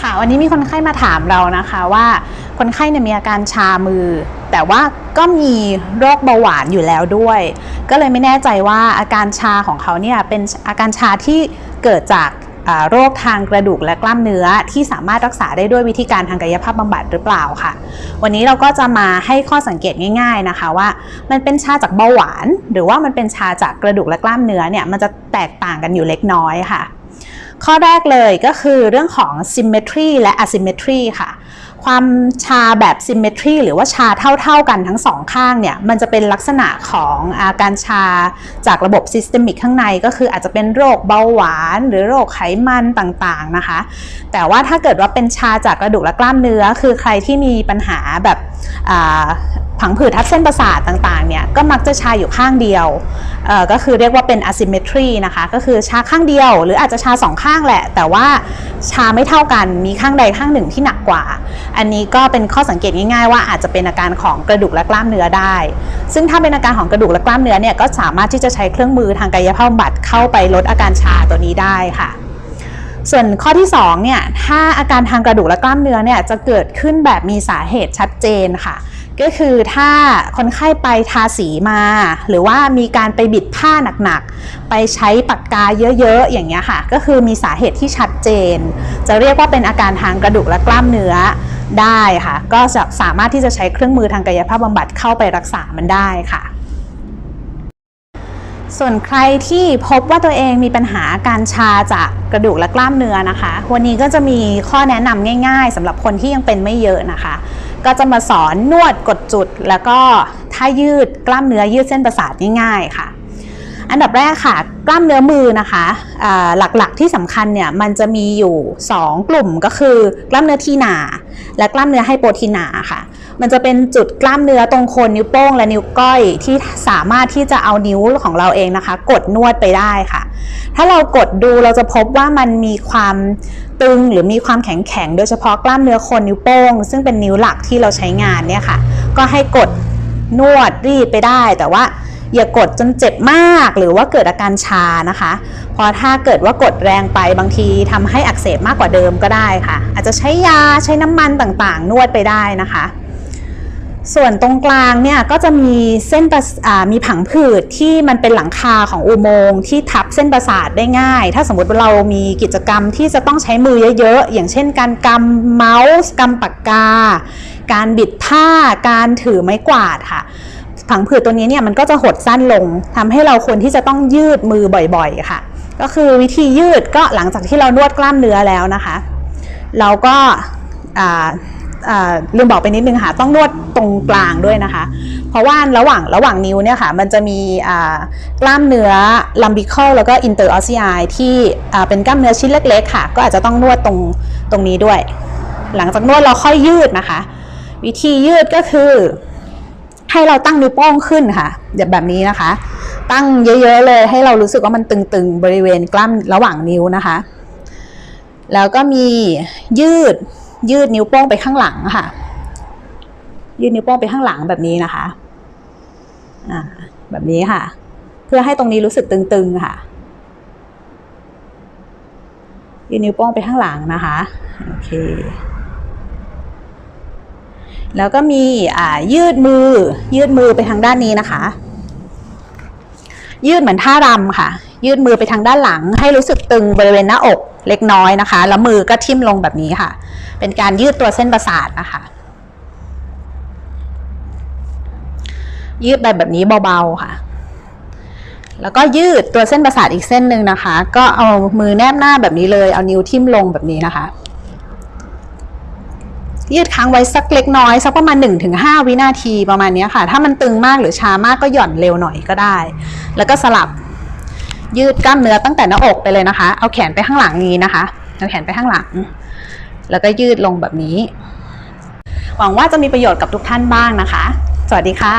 ค่ะวันนี้มีคนไข้มาถามเรานะคะว่าคนไข้เนี่ยมีอาการชามือ แต่ว่าก็มีโรคเบาหวานอยู่แล้วด้วย ก็เลยไม่แน่ใจว่าอาการชาของเขาเนี่ยเป็นอาการชาที่เกิดจากโรคทางกระดูกและกล้ามเนื้อที่สามารถรักษาได้ด้วยวิธีการทางกายภาพบำบัดหรือเปล่าค่ะ วันนี้เราก็จะมาให้ข้อสังเกตง่าย ๆนะคะว่า มันเป็นชาจากเบาหวาน หรือว่ามันเป็นชาจากกระดูกและกล้ามเนื้อเนี่ยมันจะแตกต่างกันอยู่เล็กน้อยค่ะ ข้อแรกเลยก็คือเรื่องของ symmetry และ asymmetry ค่ะ ความชาแบบ symmetry หรือว่าชาเท่า ๆกันทั้งสองข้างเนี่ย มันจะเป็นลักษณะของอาการชาจากระบบ systemic ข้างในก็คืออาจจะเป็นโรคเบาหวาน หรือโรคไขมันต่างๆนะคะ แต่ว่าถ้าเกิดว่าเป็นชาจากกระดูกและกล้ามเนื้อ คือใครที่มีปัญหาแบบ ผังผืดทับเส้นประสาทต่างๆเนี่ยก็มักจะชาอยู่ข้างเดียว ก็คือเรียกว่าเป็น asymmetry นะคะ ก็คือชาข้างเดียว หรืออาจจะชาสองข้างแหละ แต่ว่าชาไม่เท่ากัน มีข้างใดข้างหนึ่งที่หนักกว่า อันนี้ก็เป็นข้อสังเกตง่ายๆ ว่าอาจจะเป็นอาการของกระดูกและกล้ามเนื้อได้ ซึ่งถ้าเป็นอาการของกระดูกและกล้ามเนื้อเนี่ยก็สามารถที่จะใช้เครื่องมือทางกายภาพบำบัดเข้าไปลดอาการชาตัวนี้ได้ค่ะ ส่วนข้อที่2เนี่ยถ้าอาการทางกระดูกและกล้ามเนื้อเนี่ยจะเกิดขึ้นแบบมีสาเหตุชัดเจนค่ะ ก็คือถ้าคนไข้ไปทาสีมา หรือว่ามีการไปบิดผ้าหนักๆ ไปใช้ปากกาเยอะๆ อย่างเงี้ยค่ะ ก็คือมีสาเหตุที่ชัดเจน จะเรียกว่าเป็นอาการทางกระดูกและกล้ามเนื้อได้ค่ะ ก็จะสามารถที่จะใช้เครื่องมือทางกายภาพบำบัดเข้าไปรักษามันได้ค่ะ ส่วนใครที่พบว่าตัวเองมีปัญหาการชาจากกระดูกและกล้ามเนื้อนะคะ วันนี้ก็จะมีข้อแนะนำง่าย ๆสำหรับคนที่ยังเป็นไม่เยอะนะคะ ก็จะมาสอนนวดกดจุด แล้วก็ท่ายืดกล้ามเนื้อยืดเส้นประสาทง่ายๆค่ะ อันดับแรกค่ะ กล้ามเนื้อมือนะคะหลักๆที่สำคัญเนี่ยมันจะมีอยู่ 2 กลุ่มก็คือกล้ามเนื้อทีหนา และกล้ามเนื้อไฮโปทีหนาค่ะ มันจะเป็นจุดกล้ามเนื้อตรงโคนนิ้วโป้งและนิ้วก้อยที่สามารถที่จะเอานิ้วของเราเองนะคะ กดนวดไปได้ค่ะ ถ้าเรากดดูเราจะพบว่ามันมีความตึงหรือมีความแข็งแข็งโดยเฉพาะกล้ามเนื้อโคนนิ้วโป้ง ซึ่งเป็นนิ้วหลักที่เราใช้งานเนี่ยค่ะ ก็ให้กดนวดรีดไปได้ แต่ว่าอย่ากดจนเจ็บมากหรือว่าเกิดอาการชานะคะเพราะถ้าเกิดว่ากดแรงไปบางทีทำให้อักเสบมากกว่าเดิมก็ได้ค่ะ อาจจะใช้ยาใช้น้ำมันต่างๆ นวดไปได้นะคะ ส่วนตรงกลางเนี่ยก็จะมีเส้นประสามีผังผืดที่มันเป็นหลังคาของอุโมงค์ที่ทับเส้นประสาทได้ง่าย ถ้าสมมติเรามีกิจกรรมที่จะต้องใช้มือเยอะๆ อย่างเช่น การกำเมาส์กำปากกา การบิดผ้า การถือไม้กวาดค่ะ ผังผืดตัวนี้เนี่ยมันก็จะหดสั้นลงทำให้เราควรที่จะต้องยืดมือบ่อยๆค่ะ ก็คือวิธียืดก็หลังจากที่เรานวดกล้ามเนื้อแล้วนะคะ เราก็อ่า ลืมบอกไปนิดนึงค่ะ ต้องนวดตรงกลางด้วยนะคะ เพราะว่าระหว่างระหว่างนิ้วเนี่ยค่ะ มันจะมีกล้ามเนื้อ lumbical แล้วก็ interossei ที่อ่เป็นกล้ามเนื้อชิ้นเล็กๆค่ะ ก็อาจจะต้องนวดตรงตรงนี้ด้วย หลังจากนวดเราค่อยยืดนะคะ วิธียืดก็คือ ให้เราตั้งนิ้วโป้งขึ้นค่ะแบบนี้นะคะ ตั้งเยอะๆเลย ให้เรารู้สึกว่ามันตึงๆบริเวณกล้ามระหว่างนิ้วนะคะ แล้วก็มียืด ยืดนิ้วโป้งไปข้างหลังค่ะ ยืดนิ้วโป้งไปข้างหลังแบบนี้นะคะ อ่า แบบนี้ค่ะ เพื่อให้ตรงนี้รู้สึกตึงๆค่ะ ยืดนิ้วโป้งไปข้างหลังนะคะ โอเค แล้วก็มีอ่ายืดมือ ยืดมือไปทางด้านนี้นะคะ ยืดเหมือนท่ารำค่ะ ยืดมือไปทางด้านหลัง ให้รู้สึกตึงบริเวณหน้าอก เล็กน้อยนะคะ แล้วมือก็ทิ่มลงแบบนี้ค่ะ เป็นการยืดตัวเส้นประสาทนะคะ ยืดไปแบบนี้เบาๆค่ะ แล้วก็ยืดตัวเส้นประสาทอีกเส้นหนึ่งนะคะ ก็เอามือแนบหน้าแบบนี้เลย เอานิ้วทิ่มลงแบบนี้นะคะ ยืดค้างไว้สักเล็กน้อยสักประมาณ 1-5 วินาทีประมาณนี้ค่ะ ถ้ามันตึงมากหรือชามากก็หย่อนเร็วหน่อยก็ได้ แล้วก็สลับ ยืดกล้ามเนื้อตั้งแต่หน้าอกไปเลยนะคะ เอาแขนไปข้างหลังนี้นะคะ เอาแขนไปข้างหลัง แล้วก็ยืดลงแบบนี้ หวังว่าจะมีประโยชน์กับทุกท่านบ้างนะคะ สวัสดีค่ะ